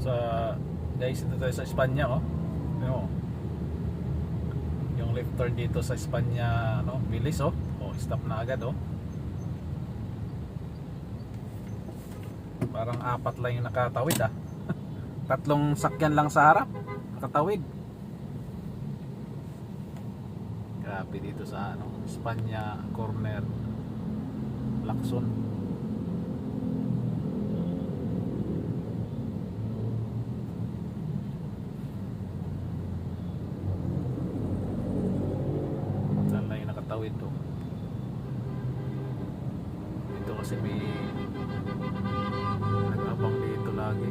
sa guys dito tayo sa Espanya oh. Mo. yung left turn dito sa Espanya ano bilis oh. Oh stop na agad oh. Parang apat lang yung nakatawid ah. Tatlong sakyan lang sa harap nakatawid. Grabe dito sa ano Espanya corner. Lacson lang yung nakatawid to? Dito kasi may nag-abang dito lagi.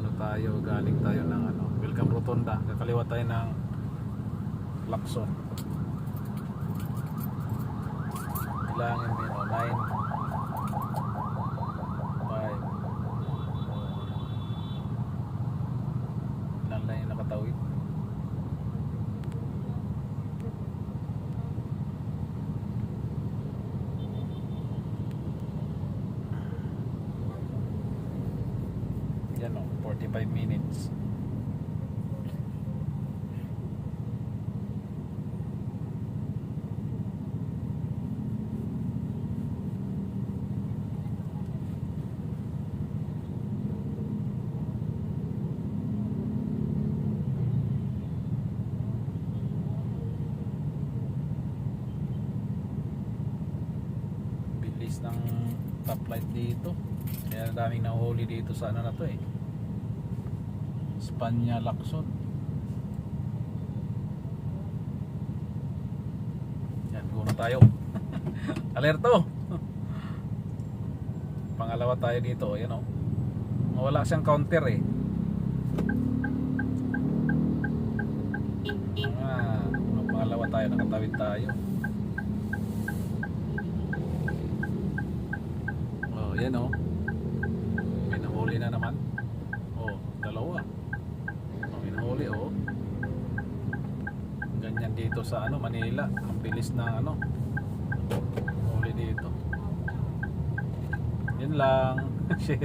Ano tayo? Galing tayo ng ano? Welcome Rotonda. Kakaliwa tayo ng Lacson. Kailangan din oh, 9 5 Ilan lang yung nakatawid? Yan o, 45 minutes. bilis ng top light dito kaya daming nahuhuli dito sa ano na to eh Spanya Lacson yan go na tayo. Alerto. Pangalawa tayo dito yan o. Wala siyang counter eh. Ah, pangalawa tayo nakatawid tayo. Oh, yan oh. May nahuli na naman. Oh, dalawa. Oh, may nahuli oh. Ganyan dito sa ano, Manila. Ang bilis na ano. Huli dito. Yan lang.